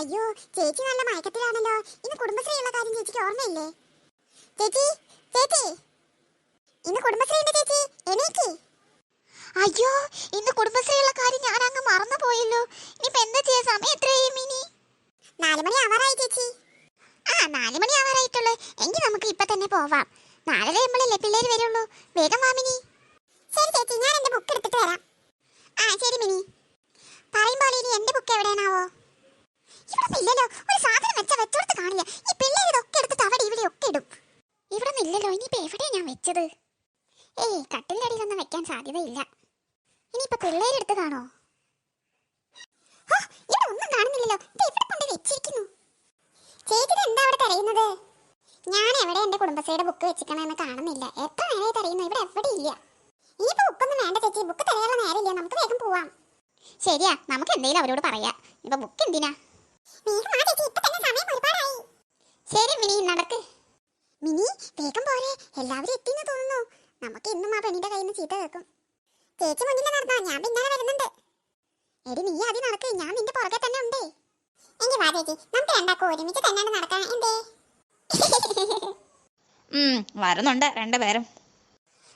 അയ്യോ ചേച്ചി നല്ല മയക്കത്തിലാണല്ലോ. ഇന്ന് കുടുംബശ്രീയുള്ള കാര്യം ചേച്ചിക്ക് ഓർമ്മയില്ലേ? ചേച്ചി ചേച്ചി. ഇന്ന് കുടുംബശ്രീയുണ്ട് ചേച്ചി. എണീക്ക്. അയ്യോ ഇന്ന് കുടുംബശ്രീയുള്ള കാര്യം ഞാൻ അങ്ങ് മറന്നു പോയല്ലോ ഇനിയിപ്പോ എന്താ ചെയ്യാ? സമയം എത്രയായി ഇനി നാല് മണി ആവാറായി ചേച്ചി. ആ നാല് മണി ആവാറായിട്ടുള്ളൂ. എങ്കിൽ നമുക്ക് ഇപ്പൊ തന്നെ പോവാം. നാളെ കഴിയുമ്പോഴല്ലേ പിള്ളേര് വരുള്ളൂ. വേഗം വാ മിനി. ശരി ചേച്ചി ഞാൻ എന്റെ ബുക്ക് എടുത്തിട്ട് വരാം. ആ ശരി മിനി. പറയുമ്പോൾ ഇനി എന്റെ ബുക്ക് വെച്ചത് ഏയ് കട്ടിലിന്റെ അടിയിലൊന്നും വെക്കാൻ സാധ്യതയില്ല. ഇനിയിപ്പോ പിള്ളേരെടുത്തതാണോ ഇവിടെ ഒന്നും കാണുന്നില്ലല്ലോ. ഇത് എവിടെ കൊണ്ട് വെച്ചിരിക്കുന്നു. ചേച്ചി എന്താ അവിടെ തിരയുന്നത് ഞാൻ എവിടെ എന്റെ കുടുംബശ്രീയുടെ ബുക്ക് വെച്ചിക്കണമെന്ന് കാണുന്നില്ല. എത്ര നേരമായി തിരയുന്നു ഇവിടെ എവിടെ ഇല്ല. ഇനിയിപ്പോ ബുക്കൊന്നും വേണ്ട ചേച്ചി. ബുക്ക് തിരയാനുള്ള നേരമില്ല. നമുക്ക് വേഗം പോവാം. ശരിയാ നമുക്ക് എന്തെങ്കിലും അവരോട് പറയാ. ഇപ്പൊ ബുക്ക് എന്തിനാ? ശരി മിനി നടക്ക്. എല്ലാവരും എത്തിന്ന് തോന്നുന്നു. നമുക്ക് ഇന്നും ആ പെണ്ണിന്റെ കയ്യിൽ നിന്ന് ചീത്ത കേൾക്കും. ചേച്ചി മുന്നിൽ നടന്നോ ഞാൻ പിന്നാലെ വരുന്നുണ്ട്. എടി നീ ആദ്യം നടക്ക്. ഞാൻ നിന്റെ പുറകെ തന്നെ ഉണ്ടേ. എങ്കിൽ വാ ചേച്ചി. നമുക്ക് രണ്ടാക്കും ഒരുമിച്ച് തന്നെ നടക്കാൻ എന്തേ? ഉം, വരുന്നുണ്ട് രണ്ടുപേരും.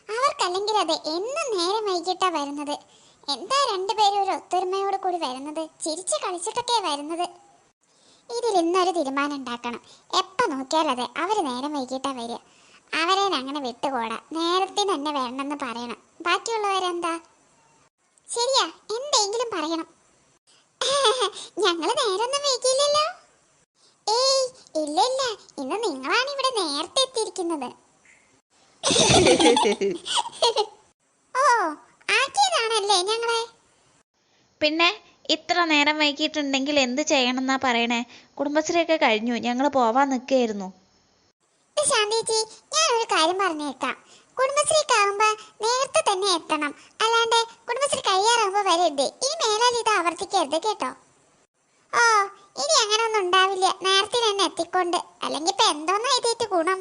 അവർക്കല്ലെങ്കിൽ അത് എന്നും നേരെ വൈകിട്ടാ വരുന്നത്. എന്താ രണ്ടുപേരും ഒരു ഒത്തൊരുമയോട് കൂടി വരുന്നത്? ചിരിച്ച് കളിച്ചിട്ടൊക്കെ വരുന്നത്. ഇതിൽ ഇന്നൊരു തീരുമാനം ഉണ്ടാക്കണം. എപ്പോൾ നോക്കിയാലതെ അവർ നേരം വൈകിട്ടാ വരിക. അവരെ അങ്ങനെ വിട്ടുകൂടാ. നേരത്തെ തന്നെ വേണമെന്ന് പറയണം. ബാക്കിയുള്ളവരെന്താ? ശരിയാ എന്തെങ്കിലും പറയണം. ഞങ്ങൾ നേരൊന്നും വൈകിയില്ലല്ലോ ഏയ് ഇല്ല ഇല്ല ഇന്ന് നിങ്ങളാണ് ഇവിടെ നേരത്തെ എത്തിയിരിക്കുന്നത്. ഓ ആക്കിയതാണല്ലേ ഞങ്ങളെ? പിന്നെ ഇത്ര നേരം വൈകിട്ടുണ്ടെങ്കിൽ എന്ത് ചെയ്യണമെന്നാ പറയണേ? കുടുംബശ്രീയൊക്കെ കഴിഞ്ഞു ഞങ്ങൾ പോവാൻ നിൽക്കുകയായിരുന്നു. ശാന്തേച്ചി ഞാൻ ഒരു കാര്യം പറഞ്ഞേക്കാം. കുടുംബശ്രീക്കാവുമ്പോ നേരത്തെ തന്നെ എത്തണം. അല്ലാണ്ട് കുടുംബശ്രീ കഴിയാറാകുമ്പോ വരരുത്. ഈ മേലാൽ ഇത് ആവർത്തിക്കരുത് കേട്ടോ. ഓ ഇനി അങ്ങനെ ഒന്നും ഉണ്ടാവില്ല. നേരത്തെ തന്നെ എത്തിക്കൊണ്ട്. അല്ലെങ്കിൽ ഇപ്പൊ എന്തോന്നാ എഴുതിയിട്ട് ഗുണം?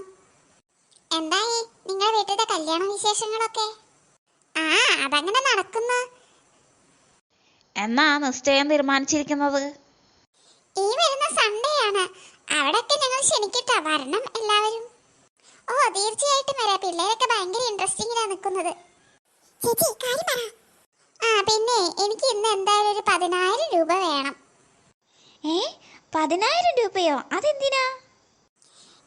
എന്തായി നിങ്ങളുടെ വീട്ടിലെ കല്യാണ വിശേഷങ്ങളൊക്കെ? ആ അതങ്ങനെ നടക്കുന്നു. എന്നാ നിശ്ചയം തീരുമാനിച്ചിരിക്കുന്നത്? ഈ വരുന്ന സൺഡേ ആണ്. അവിടൊക്കെ ഞങ്ങൾ ക്ഷണിക്കട്ടാ വരണം എല്ലാവരും. ഓ തീർച്ചയായിട്ടും വരാം. പിള്ളേരൊക്കെ ഭയങ്കര ഇൻട്രസ്റ്റിംഗിലാണ് നിൽക്കുന്നത് ആ പിന്നെ എനിക്ക് ഇന്ന് എന്തായാലും ഒരു പതിനായിരം രൂപ വേണം. ഏ? പതിനായിരം രൂപയോ? അതെന്തിനാ?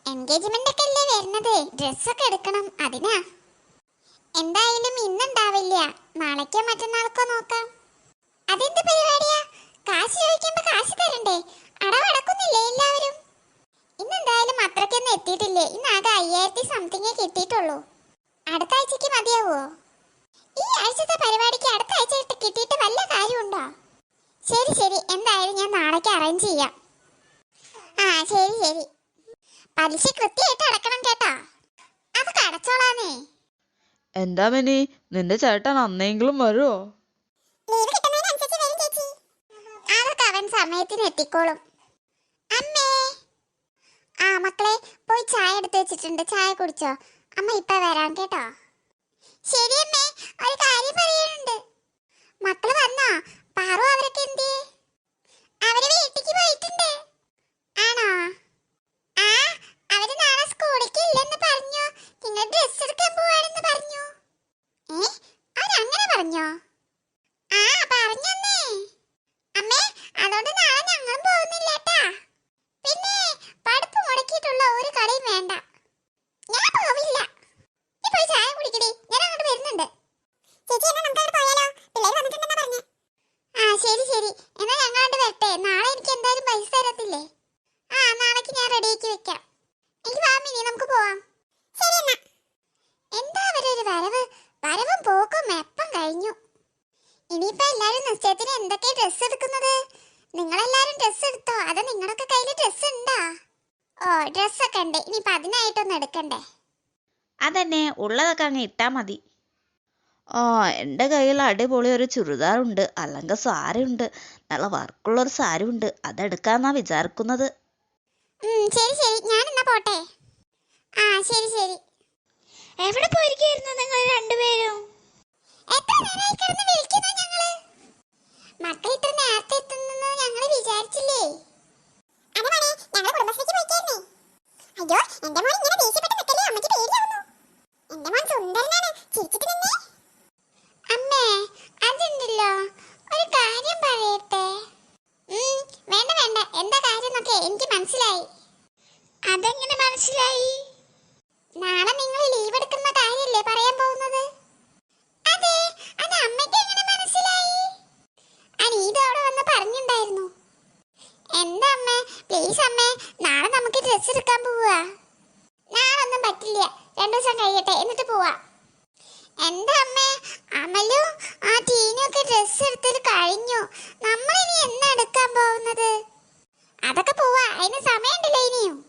എൻഗേജ്മെന്റ് ഒക്കെ അല്ലേ വരുന്നത് ഡ്രസ്സൊക്കെ എടുക്കണം അതിനാ. എന്തായാലും ഇന്നുണ്ടാവില്ല. നാളേക്കോ മറ്റന്നാൾക്കോ നോക്കാം. അതെന്ത് പരിപാടിയാ? കാശ് ചോദിക്കുമ്പോ കാശ് തരണ്ടേ? അടവടക്കുന്നില്ലേ എല്ലാവരും? ഇന്നെന്തായാലും അത്രയ്ക്കൊന്നും എത്തിയിട്ടില്ലേ? ഇന്ന് ഇന്നാകെ അയ്യായിരത്തി സംതിങ്ങേ കിട്ടിയിട്ടുള്ളൂ. അടുത്ത ആഴ്ചക്ക് മതിയാവോ? ഈ ആഴ്ചത്തെ പരിപാടിക്ക് അടുത്ത ആഴ്ച കിട്ടിയിട്ട് വല്ല കാര്യമുണ്ടോ? ശരി ശരി. എന്തായാലും ഞാൻ നാളേക്ക് അറേഞ്ച് ചെയ്യാം. ആ ശരി ശരി. പലിശ കൃത്യമായിട്ട് അടക്കണം കേട്ടോ. അത് കടച്ചോളാനേ എന്താ മിനി? നിന്റെ ചേട്ടൻ അന്നെങ്കിലും വരുമോ അതൊക്കെ അവൻ സമയത്തിന് എത്തിക്കോളും. അമ്മേ! ആ മക്കളെ പോയി ചായ എടുത്ത് വെച്ചിട്ടുണ്ട്. ചായ കുടിച്ചോ? അമ്മ ഇപ്പൊ വരാം കേട്ടോ? ശരി അമ്മേ. ഒരു കാര്യം പറയാനുണ്ട് മക്കൾ വന്നാ? പാറു അവരൊക്കെ എന്തി അവർ വീട്ടിക്ക് പോയിട്ടുണ്ട് ആണോ ആ അവർ നാളെ സ്കൂളിലേക്ക് ഇല്ലെന്ന് പറഞ്ഞു നിങ്ങൾ ഡ്രസ് എടുക്കാൻ പോവാണെന്ന് പറഞ്ഞു ഏ അവരങ്ങനെ പറഞ്ഞോ ആ പറഞ്ഞന്നേ അമ്മേ അതുകൊണ്ട് നാളെ ഞങ്ങളും പോകുന്നില്ല ട്ടാ പിന്നെ പഠിപ്പ് മുടക്കിയിട്ടുള്ള ഒരു കടയും വേണ്ട ഞാൻ പോവില്ല നീ പോയി ചായ കുടിക്കടി ഞാൻ അങ്ങോട്ട് വരുന്നുണ്ട് ചേച്ചി എന്നാ നമുക്ക് അങ്ങോട്ട് പോയാലോ പിള്ളേർ വന്നിട്ടുണ്ടെന്നാ പറഞ്ഞേ ആ ശരി ശരി എന്നാ ഞങ്ങൾ അങ്ങോട്ട് വരട്ടെ നാളെ എനിക്ക് എന്തായാലും പൈസ തരത്തില്ലേ ആ നാളേക്ക് ഞാൻ റെഡിയാക്കി വെക്കാം എനിക്ക് വാ മിനി നമുക്ക് പോവാം ശരി എന്നാ എന്താ അവരൊരു വരവ് വരവും പോക്കും എപ്പം കഴിഞ്ഞു ഇനിയിപ്പോ എല്ലാരും നിശ്ചയത്തിന് എന്തൊക്കെ ഡ്രസ് എടുക്കുന്നത്? നിങ്ങളെല്ലാരും ഡ്രസ് എടുത്തോ? അത് നിങ്ങളൊക്കെ കയ്യിൽ ഡ്രസ് ഉണ്ടാ? ഓ ഡ്രസ് ഒക്കെ ഉണ്ട്. ഇനിയിപ്പോ അതിനായിട്ടൊന്നും എടുക്കണ്ടേ? അതന്നെ ഉള്ളതൊക്കെ അങ്ങ് ഇട്ടാ മതി. ഓ എന്റെ കയ്യിൽ അടിപൊളി ഒരു ചുരിദാറുണ്ട് അല്ലെങ്കിൽ സാരി ഉണ്ട്. നല്ല വർക്കുള്ള ഒരു സാരി ഉണ്ട്. അതെടുക്കാന്നാ വിചാരിക്കുന്നത്. ശരി ശരി. ഞാൻ എന്നാ പോട്ടെ? ആ ശരി ശരി. എവിടെ പോയിരിക്കായിരുന്നു നിങ്ങൾ രണ്ടുപേരും? എത്ര നേരമായി കിടന്ന് മനസ്സിലായി. അതെങ്ങനെ മനസ്സിലായി? നാളെ നിങ്ങൾ ലീവ് എടുക്കുന്ന കാര്യല്ലേ പറയാൻ പോകുന്നത്? അതെ അത് അമ്മയ്ക്ക് എങ്ങനെ മനസ്സിലായി? അനീത അവിടെ വന്ന് പറഞ്ഞിണ്ടായിരുന്നു. എന്താ അമ്മ? പ്ലീസ് അമ്മ നാളെ നമുക്ക് ഡ്രസ്സ് എടുക്കാൻ പോവാ. നാളെ ഒന്നും പറ്റില്ല. രണ്ടു ദിവസം കഴിയട്ടെ എന്നിട്ട് പോവാ. എന്താ അമ്മ? അമലു ആ ടീനൊക്കെ ഡ്രസ്സ് എടുത്തിട്ട് കഴിഞ്ഞു. നമ്മളിനി എന്നാ എടുക്കാൻ പോകുന്നത്? അതൊക്കെ പോവാ. അതിന് സമയമുണ്ടല്ലോ ഇനിയും.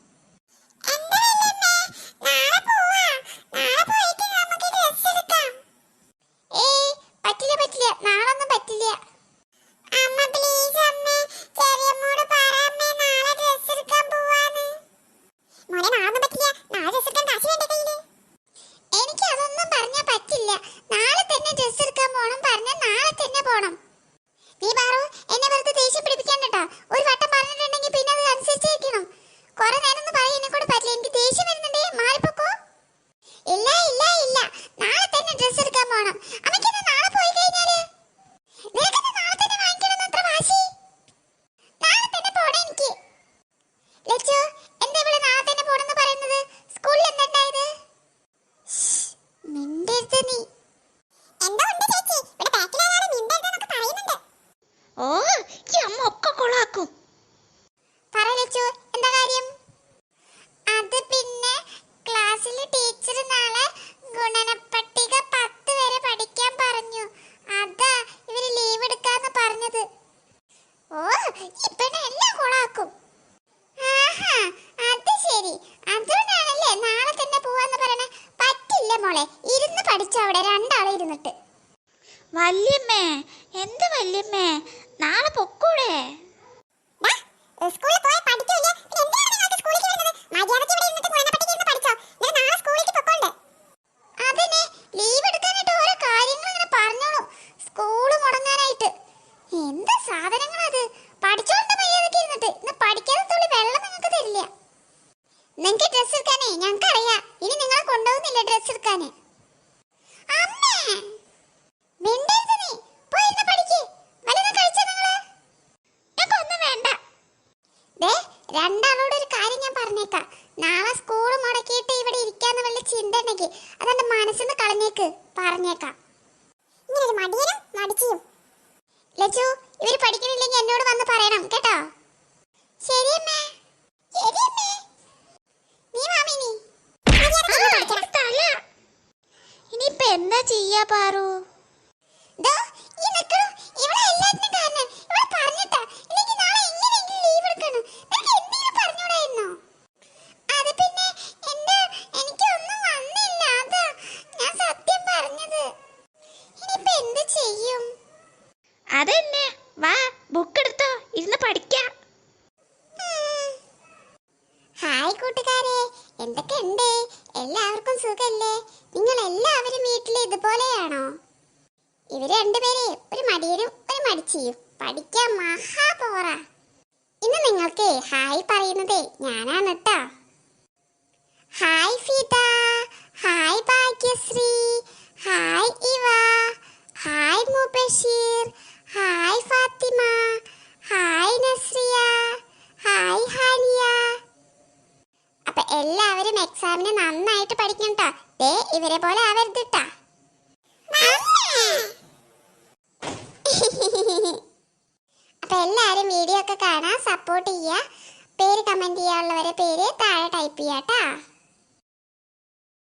ഈ പെണ്ണ് എല്ലാം കൊളാക്കും. അത് ശരി. അതുകൊണ്ടാണല്ലേ നാളെ തന്നെ പോവാന്ന് പറയണ? പറ്റില്ല മോളെ ഇരുന്ന് പഠിച്ചവിടെ രണ്ടാളെ ഇരുന്നിട്ട്. വല്യമ്മേ എന്ത് വല്യമ്മേ? പറ്റില്ല ഡ്രസ് എടുക്കാൻ രണ്ടാളോട് ഒരു കാര്യം ഞാൻ പറഞ്ഞേക്കാം. നാളെ സ്കൂൾ മുടക്കിയിട്ട് ഇവിടെ ഇരിക്കാന്ന് വല്ല ചിന്ത ഉണ്ടെങ്കിൽ അതെന്റെ മനസ്സിന്ന് കളഞ്ഞേക്ക്. പറഞ്ഞേക്കാം. ഇങ്ങനൊരു മടിയനും മടിച്ചിയും. ലച്ചു ഇവർ പഠിക്കണില്ലെങ്കിൽ എന്നോട് വന്ന് പറയണം കേട്ടോ? ശരിയമ്മേ. ശരിയമ്മേ. നീ മാമി നീ ഇനിയിപ്പോ എന്താ ചെയ്യാ പാറു ചെയ്യും പഠിക്കാൻ മഹാപോറ ഇന്ന് നിങ്ങൾക്ക് ഹായ് പറയുന്നത് ഞാനാണ് കേട്ടോ hi Sita hi Bhagyashree hi Iva hi Mubashir hi Fathima hi Nasriya hi Haniya അപ്പൊ എല്ലാവരും എക്സാമിന് നന്നായിട്ട് പഠിക്കണം കേട്ടോ ദേ ഇവരെ പോലെ ആവരുത് കേട്ടോ അപ്പോൾ എല്ലാവരും വീഡിയോ ഒക്കെ കാണാൻ സപ്പോർട്ട് ചെയ്യുക പേര് കമന്റ് ചെയ്യാനുള്ളവരെ പേര് താഴെ ടൈപ്പ് ചെയ്യാം കേട്ടോ